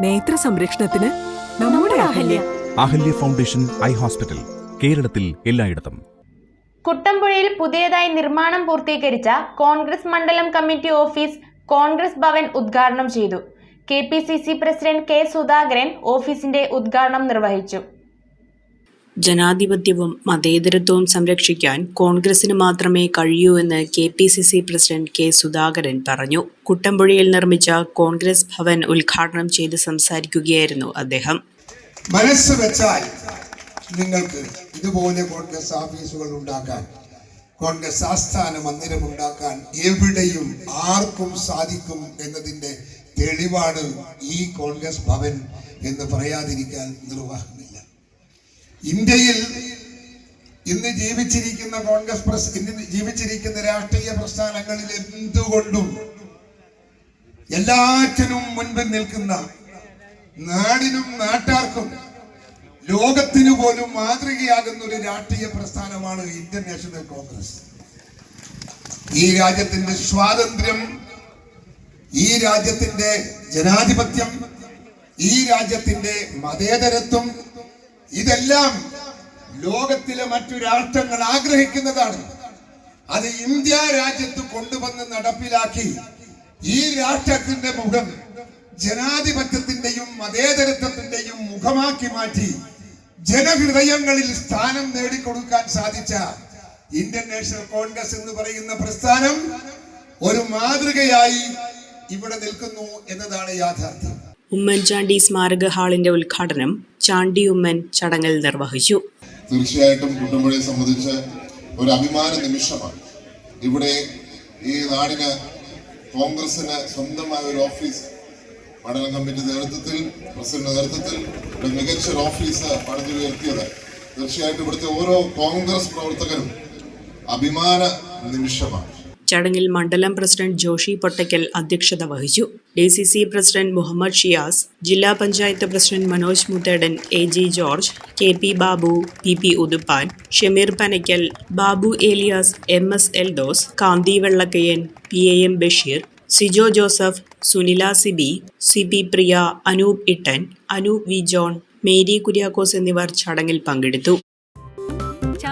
നേത്ര സംരക്ഷണത്തിന് നമ്മുടെ Ahalia. Ahalia foundation eye hospital കേരളത്തിൽ എല്ലായിടത്തും. കുട്ടമ്പുഴയിൽ പുതിയതായി നിർമ്മാണം പൂർത്തീകരിച്ച കോൺഗ്രസ് മണ്ഡലം കമ്മിറ്റി ഓഫീസ് കോൺഗ്രസ് ഭവൻ ഉദ്ഘാടനം ചെയ്തു. K P C C president K Sudhakaran ഓഫീസിന്റെ ഉദ്ഘാടനം നിർവഹിച്ചു. ജനാധിപത്യവും മതേതരത്വവും സംരക്ഷിക്കാൻ കോൺഗ്രസിന് മാത്രമേ കഴിയൂ എന്ന് K P C C president K Sudhakaran പറഞ്ഞു. കുട്ടമ്പുഴയിൽ നിർമ്മിച്ച കോൺഗ്രസ് ഭവൻ ഉദ്ഘാടനം ചെയ്ത് സംസാരിക്കുകയായിരുന്നു അദ്ദേഹം. മനസ്സ് വെച്ചാൽ നിങ്ങൾക്ക് ഇതുപോലെ കോൺഗ്രസ് ഓഫീസുകൾ ഉണ്ടാക്കാൻ കോൺഗ്രസ് ആസ്ഥാന മന്ദിരം ഉണ്ടാക്കാൻ എവിടെയും ആർക്കും സാധിക്കും എന്നതിന്റെ തെളിവാണ് ഈ കോൺഗ്രസ് ഭവൻ എന്ന് പറയാതിരിക്കാൻ നിർവാഹമില്ല ഇന്ത്യയിൽ ഇന്ന് ജീവിച്ചിരിക്കുന്ന കോൺഗ്രസ് പ്രസ് ഇന്ന് ജീവിച്ചിരിക്കുന്ന രാഷ്ട്രീയ പ്രസ്ഥാനങ്ങളിൽ എന്തുകൊണ്ടും എല്ലാറ്റിനും മുൻപിൽ നിൽക്കുന്ന നാടിനും നാട്ടാർക്കും ലോകത്തിനു പോലും മാതൃകയാകുന്ന ഒരു രാഷ്ട്രീയ പ്രസ്ഥാനമാണ് ഇന്ത്യൻ നാഷണൽ കോൺഗ്രസ്. ഈ രാജ്യത്തിന്റെ സ്വാതന്ത്ര്യം ഈ രാജ്യത്തിന്റെ ജനാധിപത്യം ഈ രാജ്യത്തിന്റെ മതേതരത്വം ഇതെല്ലാം ലോകത്തിലെ മറ്റു രാഷ്ട്രങ്ങൾ ആഗ്രഹിക്കുന്നതാണ്. അത് ഇന്ത്യ രാജ്യത്ത് കൊണ്ടുവന്ന് നടപ്പിലാക്കി ഈ രാഷ്ട്രത്തിന്റെ മുഖം ജനാധിപത്യത്തിന്റെയും മതേതരത്വത്തിന്റെയും മുഖമാക്കി മാറ്റി ജനഹൃദയങ്ങളിൽ സ്ഥാനം നേടിക്കൊടുക്കാൻ സാധിച്ച ഇന്ത്യൻ നാഷണൽ കോൺഗ്രസ് എന്ന് പറയുന്ന പ്രസ്ഥാനം ഒരു മാതൃകയായി ഇവിടെ നിൽക്കുന്നു എന്നതാണ് യാഥാർത്ഥ്യം. ഉമ്മൻചാണ്ടി സ്മാരക ഹാളിന്റെ ഉദ്ഘാടനം ചാണ്ടി ഉമ്മൻ ചടങ്ങിൽ നിർവഹിച്ചു. തീർച്ചയായിട്ടും കുട്ടുമ്പഴയെ സംബന്ധിച്ച് ഒരു അഭിമാന നിമിഷമാണ്. ഇവിടെ ഈ നാടിന് കോൺഗ്രസിന് സ്വന്തമായ ഒരു ഓഫീസ് പഠന കമ്മിറ്റി നേതൃത്വത്തിൽ പ്രസിഡന്റ് നേതൃത്വത്തിൽ ഒരു മികച്ച ഒരു ഓഫീസ് പണിതുയർത്തിയത്. തീർച്ചയായിട്ടും ഇവിടുത്തെ ഓരോ കോൺഗ്രസ് പ്രവർത്തകരും അഭിമാന നിമിഷമാണ്. ചടങ്ങിൽ മണ്ഡലം പ്രസിഡന്റ് ജോഷി പൊട്ടയ്ക്കൽ അധ്യക്ഷത വഹിച്ചു. D C C president Muhammad Shiyas ജില്ലാ panchayat president Manoj Muthedan A G George K P Babu P P Uthuppan Shameer Panackal Babu Elias M S Eldhose Kanthi Vellakkayyan P A M Basheer Sijo Joseph Sunila Sibi C P Priya Anoop Ittan Anoop V John Mary Kuriakose എന്നിവർ ചടങ്ങിൽ പങ്കെടുത്തു.